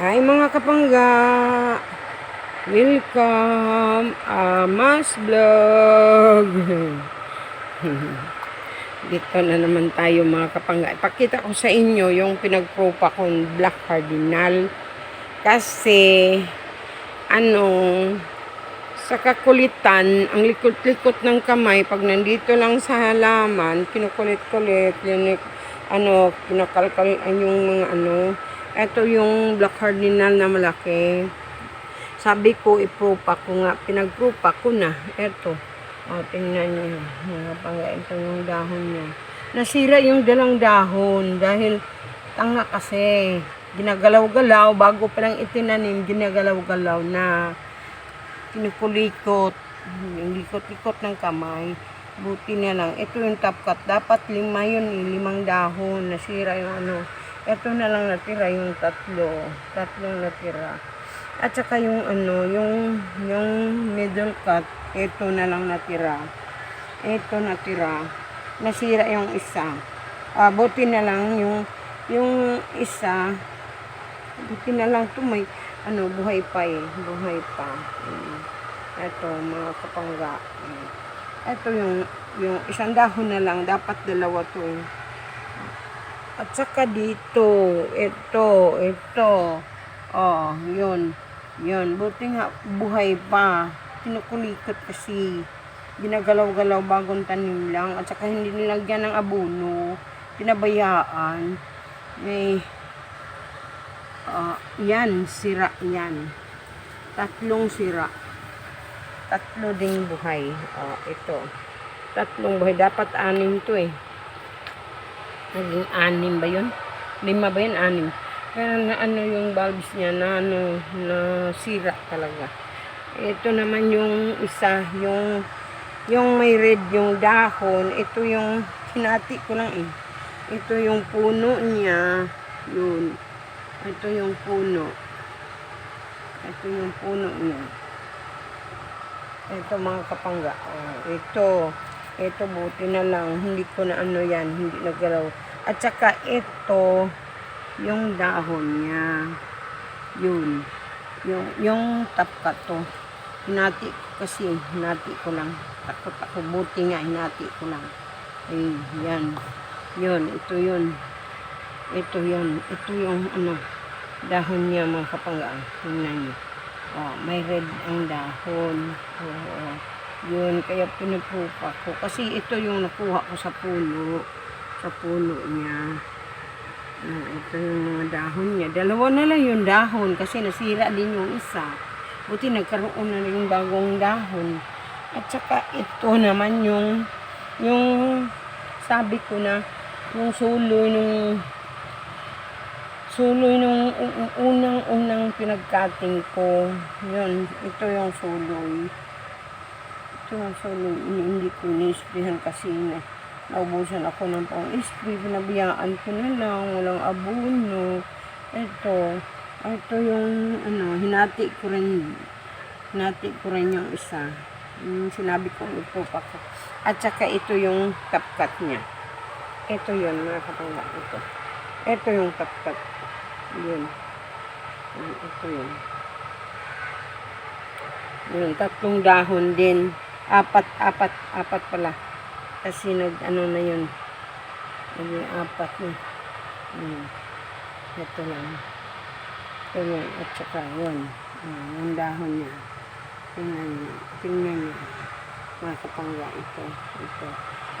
Hi mga kapangga! Welcome! Amas Vlog! Dito na naman tayo mga kapangga. Ipakita ko sa inyo yung pinagpropa kong Black Cardinal. Kasi, ano, sa kakulitan, ang likot-likot ng kamay, pag nandito lang sa halaman, kinukulit-kulit, yun, ano, kinakalkal, yung mga ano, ito yung black cardinal na malaki. Sabi ko, ipropa ko nga. Pinagpropa ko na. Ito. O, tingnan niyo. Mga pangga, ito yung dahon niya. Nasira yung dalang dahon dahil tanga kasi. Ginagalaw-galaw. Bago pa lang itinanim, ginagalaw-galaw na kinukulikot. Likot-likot ng kamay. Buti na lang. Ito yung top cut. Dapat lima yun, eh, limang dahon. Nasira yung ano. Ito na lang natira yung tatlo. Tatlong natira. At saka yung ano, yung, yung middle cut, ito na lang natira. Ito natira. Nasira yung isa. Ah, buti na lang yung, yung isa, buti na lang to may, ano, buhay pa eh. Buhay pa. Ito, mga kapangga. Ito yung, yung isang dahon na lang. Dapat dalawa to eh. At saka dito, ito, ito. Oh, yun. Yun. Buti nga buhay pa. Kinukulikot kasi. Ginagalaw-galaw bagong tanim lang. At saka hindi nilagyan ng abono. Pinabayaan. May, ah, yan, sira yan. Tatlong sira. Tatlo ding buhay. Oh, ito. Tatlong buhay. Dapat anim to eh. Naging anim ba yun? Lima ba yun? Anim. Kaya na ano yung bulbs niya na ano, na sira talaga. Ito naman yung isa, yung yung may red yung dahon. Ito yung hinati ko lang eh. Ito yung puno niya. Yun. Ito yung puno. Ito yung puno niya. Ito mga kapangga. Oh, ito. Ito buti na lang. Hindi ko na ano yan. Hindi nagalaw. At saka ito, yung dahon niya. Yun. Yung, yung tapkat to. Hinati kasi. Hinati ko lang. Takot ako. Buti nga. Hinati ko lang. Ay, yan. Yun. Ito yun. Ito yun. Ito yung ano. Dahon niya mga kapanggaan. Tingnan niyo. Oh, may red ang dahon. Oo. Yun, kaya pinaprupa ko. Kasi ito yung nakuha ko sa puno. Sa puno niya. Ito yung mga dahon niya. Dalawa na lang yung dahon kasi nasira din yung isa. Buti nagkaroon na yung bagong dahon. At saka ito naman yung yung sabi ko na yung suloy nung suloy nung unang-unang pinagkating ko. Yun, ito yung suloy. Yung suloy. Hindi, ko ni-sprayan kasi na naubusan ako ng pang-spray. Pinabiyaan ko na lang. Walang abono. Ito. Ito yung ano, hinati ko rin. Hinati ko rin yung isa. Yung sinabi ko ito pa ko. At saka ito yung kapkat niya. Ito yun, mga kapangga. Ito. Ito yung kapkat. Yun. Ito yun. Yun, tatlong dahon din. Apat, apat, apat pala. Kasi nag, ano na yun. Naging apat na. Hmm. Ito lang. Ito yun. At saka yun. Hmm, yung dahon niya. Tingnan niyo. Tingnan niyo. Mga. Ito. Ito.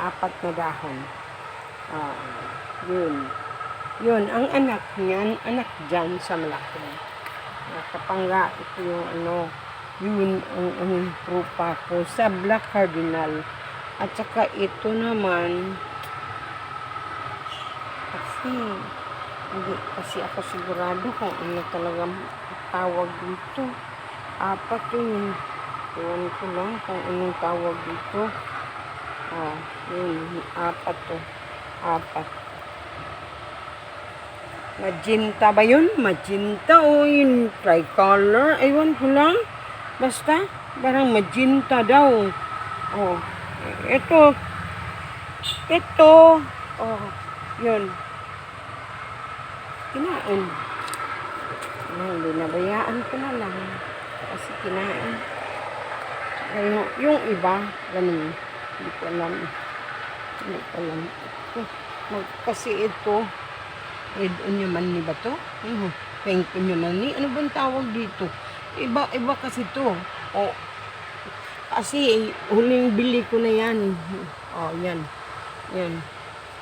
Apat na dahon. Ah, yun. Yun. Ang anak niyan, anak dyan sa malaki. Mga. Ito yung ano. Yun ang, ang trupa ko sa Black Cardinal. At saka ito naman, kasi, hindi kasi ako sigurado kung ano talagang tawag dito. Apat yun. Iwan ko lang kung anong tawag dito. Ah, yun, apat to. Apat. Magenta ba yun? Magenta o yun tricolor? Ewan ko lang. Basta, parang magenta daw. Oh, ito. Ito. Oh, yun. Kinain. Ay, binabayaan ko na lang. Kasi kinain. Yung, yung iba, ganun. Hindi ko alam. Hindi ko alam. Kasi ito, red onion mani ba to? Ano? Pink onion mani? Ano bang tawag dito? Iba, iba kasi to. O, kasi huling bili ko na yan. Oh, yan. Yan.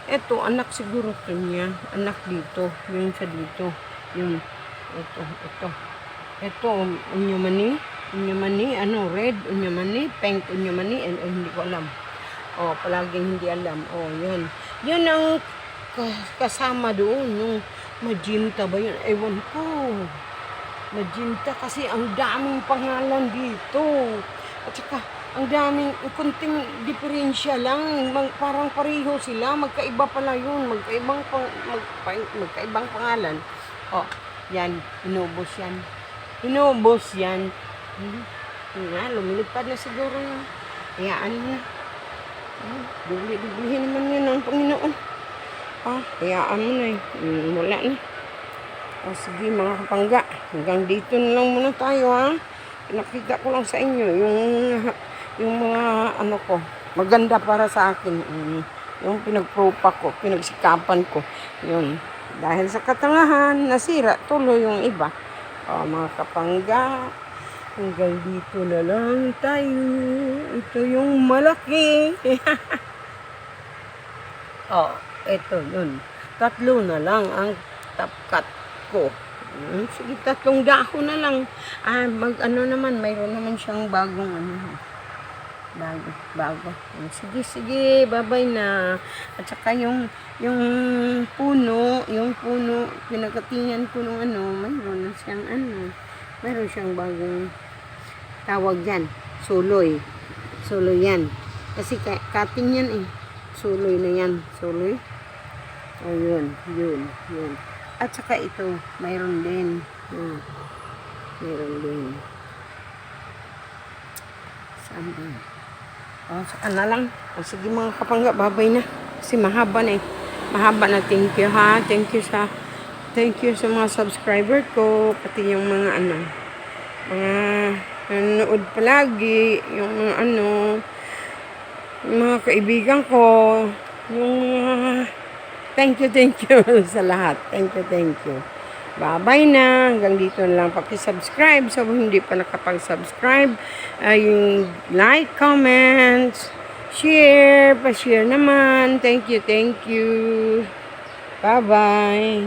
Ito, anak siguro to niya. Anak dito. Yung sa dito. Yung, ito, ito. Ito, unyamani. Unyamani, ano, red, unyamani, pink, unyamani, and, eh, hindi ko alam. Oh, palaging hindi alam. Oh, yun. Yun ang ka- kasama doon. Yung magenta ba yun? Ewan ko. Magenta kasi ang daming pangalan dito. At saka, ang daming, kunting diferensya lang. Mag, parang pareho sila. Magkaiba pala yun. Magkaibang, pang, mag, magkaibang pangalan. Oh, yan. Inubos yan. Inubos yan. Hmm. Nga, lumilipad na siguro yun. Hayaan na. Hmm. Dubli-dublihin naman yun ang Panginoon. Ah, hayaan mo na eh. Hmm, wala na. O sige mga kapangga, hanggang dito na lang muna tayo ha. Pinakita ko lang sa inyo yung yung mga ano ko, maganda para sa akin. Mm, yung pinagpropa ko, pinagsikapan ko. Yun. Dahil sa katangahan, nasira tuloy yung iba. O mga kapangga, hanggang dito na lang tayo. Ito yung malaki. oh, ito yun. Tatlo na lang ang top cut ko. Hmm, sige, tatlong dahon na lang. Ah, mag ano naman, mayroon naman siyang bagong ano. Bago, bago. Hmm, Sige, sige, babay na. At saka yung, yung puno, yung puno, pinagatingan ko nung ano, mayroon na siyang ano, mayroon siyang bagong tawag yan, suloy. Suloy yan. Kasi ka- cutting yan eh. Suloy na yan. Suloy. O yun, yun, yun. At saka ito, mayroon din. Yun. Mayroon din. Saan ba? O, saan na lang. O, sige mga kapangga, babay na. Kasi mahaba na eh. Mahaba na. Thank you ha. Thank you sa thank you sa mga subscriber ko. Pati yung mga ano, mga nanonood palagi. Yung mga ano, yung mga kaibigan ko. Yung mga Thank you, thank you sa lahat. Thank you, thank you. Bye-bye na. Hanggang dito na lang. Paki-subscribe sa hindi pa nakapag-subscribe. Yung like, comments, share, pa-share naman. Thank you, thank you. Bye-bye.